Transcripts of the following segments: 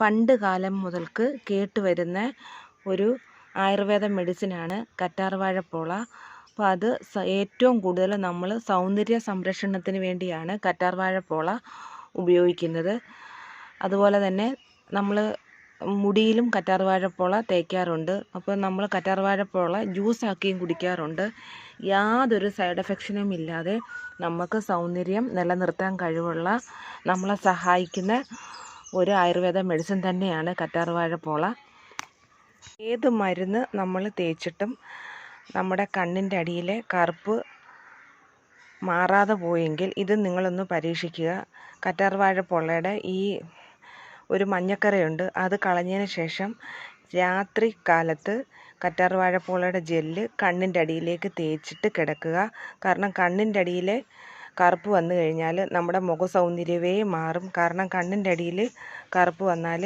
പണ്ട് കാലം മുതൽക്ക് കേട്ടുവരുന്ന ഒരു ആയുർവേദ മെഡിസിനാണ് കറ്റാർവാഴപ്പോള അപ്പോൾ അത് ഏറ്റവും കൂടുതൽ നമ്മൾ സൗന്ദര്യ സംരക്ഷണത്തിന് വേണ്ടിയാണ് കറ്റാർവാഴപ്പോള ഉപയോഗിക്കുന്നത്. അതുപോലെ തന്നെ നമ്മൾ മുടിയിലും കറ്റാർവാഴപ്പോള തേക്കാറുണ്ട്. അപ്പോൾ നമ്മൾ കറ്റാർവാഴപ്പോള ജ്യൂസാക്കിയും കുടിക്കാറുണ്ട്. യാതൊരു സൈഡ് എഫക്ഷനും ഇല്ലാതെ നമുക്ക് സൗന്ദര്യം നിലനിർത്താൻ കഴിവുള്ള നമ്മളെ സഹായിക്കുന്ന ഒരു ആയുർവേദ മെഡിസിൻ തന്നെയാണ് കറ്റാർവാഴപ്പോള ഏത് മരുന്ന് നമ്മൾ തേച്ചിട്ടും നമ്മുടെ കണ്ണിന്റെ അടിയിലെ കറുപ്പ് മാറാതെ പോയെങ്കിൽ ഇത് നിങ്ങളൊന്ന് പരീക്ഷിക്കുക. കറ്റാർവാഴപ്പൊള്ളയുടെ ഈ ഒരു മഞ്ഞക്കറയുണ്ട്. അത് കളഞ്ഞതിന് ശേഷം രാത്രി കാലത്ത് കറ്റാർവാഴപ്പൊള്ളയുടെ ജെല്ല് കണ്ണിന്റെ അടിയിലേക്ക് തേച്ചിട്ട് കിടക്കുക. കാരണം കണ്ണിന്റെ അടിയിലെ കറുപ്പ് വന്നു കഴിഞ്ഞാൽ നമ്മുടെ മുഖ സൗന്ദര്യമേ മാറും. കാരണം കണ്ണിന്റെ അടിയിൽ കറുപ്പ് വന്നാൽ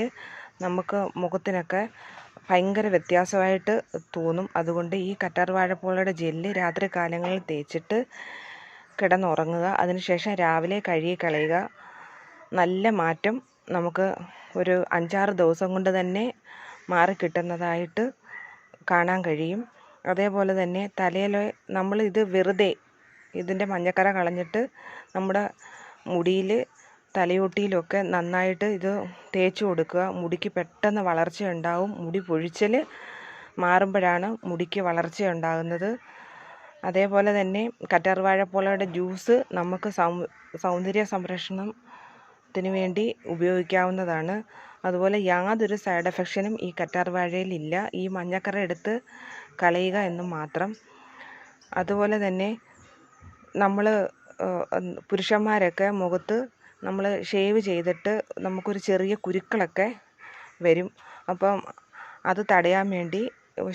നമുക്ക് മുഖത്തിനൊക്കെ ഭയങ്കര വ്യത്യാസമായിട്ട് തോന്നും. അതുകൊണ്ട് ഈ കറ്റാർ വാഴപ്പോളയുടെ ജെല്ല് രാത്രി കാലങ്ങളിൽ തേച്ചിട്ട് കിടന്നുറങ്ങുക. അതിനുശേഷം രാവിലെ കഴുകി കളയുക. നല്ല മാറ്റം നമുക്ക് ഒരു അഞ്ചാറ് ദിവസം കൊണ്ട് തന്നെ മാറിക്കിട്ടുന്നതായിട്ട് കാണാൻ കഴിയും. അതേപോലെ തന്നെ തലയിൽ നമ്മൾ ഇത് വെറുതെ ഇതിന്റെ മഞ്ഞക്കറ കളഞ്ഞിട്ട് നമ്മുടെ മുടിയിൽ തലയോട്ടിയിലൊക്കെ നന്നായിട്ട് ഇത് തേച്ച് കൊടുക്കുക. മുടിക്ക് പെട്ടെന്ന് വളർച്ച ഉണ്ടാവും. മുടി പൊഴിച്ചൽ മാറുമ്പോഴാണ് മുടിക്ക് വളർച്ച ഉണ്ടാകുന്നത്. അതേപോലെ തന്നെ കറ്റാർവാഴപ്പോളയുടെ ജ്യൂസ് നമുക്ക് സൗന്ദര്യ സംരക്ഷണത്തിന് വേണ്ടി ഉപയോഗിക്കാവുന്നതാണ്. അതുപോലെ യാതൊരു സൈഡ് എഫക്ഷനും ഈ കറ്റാർവാഴയിലില്ല ഈ മഞ്ഞക്കറ എടുത്ത് കളയുക എന്ന് മാത്രം. അതുപോലെ തന്നെ നമ്മൾ പുരുഷന്മാരൊക്കെ മുഖത്ത് നമ്മൾ ഷേവ് ചെയ്തിട്ട് നമുക്കൊരു ചെറിയ കുരുക്കളൊക്കെ വരും. അപ്പം അത് തടയാൻ വേണ്ടി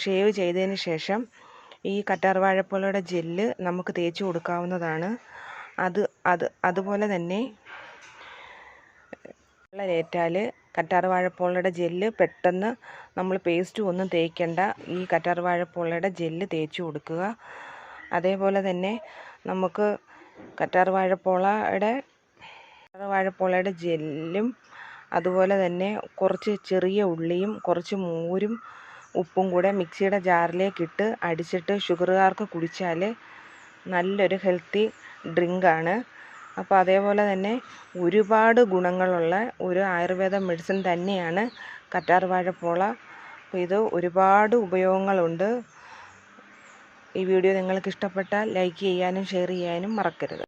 ഷേവ് ചെയ്തതിന് ശേഷം ഈ കറ്റാർവാഴപ്പോലയുടെ ജെല്ല് നമുക്ക് തേച്ച് കൊടുക്കാവുന്നതാണ്. അത് അത് അതുപോലെ തന്നെ പൊള്ളലേറ്റാൽ കറ്റാർവാഴപ്പോളയുടെ ജെല്ല് പെട്ടെന്ന് നമ്മൾ പേസ്റ്റ് ഒന്നും തേക്കേണ്ട. ഈ കറ്റാർവാഴപ്പോളയുടെ ജെല്ല് തേച്ച് കൊടുക്കുക. അതേപോലെ തന്നെ നമുക്ക് കറ്റാർവാഴപ്പോളയുടെ കറ്റാർവാഴപ്പോളയുടെ ജെല്ലും അതുപോലെ തന്നെ കുറച്ച് ചെറിയ ഉള്ളിയും കുറച്ച് മോരും ഉപ്പും കൂടെ മിക്സിയുടെ ജാറിലേക്കിട്ട് അടിച്ചിട്ട് ഷുഗറുകാർക്ക് കുടിച്ചാൽ നല്ലൊരു ഹെൽത്തി ഡ്രിങ്കാണ്. അപ്പോൾ അതേപോലെ തന്നെ ഒരുപാട് ഗുണങ്ങളുള്ള ഒരു ആയുർവേദ മെഡിസിൻ തന്നെയാണ് കറ്റാർ കറ്റാർവാഴപ്പോള അപ്പോൾ ഇത് ഒരുപാട് ഉപയോഗങ്ങളുണ്ട്. ഈ വീഡിയോ നിങ്ങൾക്ക് ഇഷ്ടപ്പെട്ടാൽ ലൈക്ക് ചെയ്യാനും ഷെയർ ചെയ്യാനും മറക്കരുത്.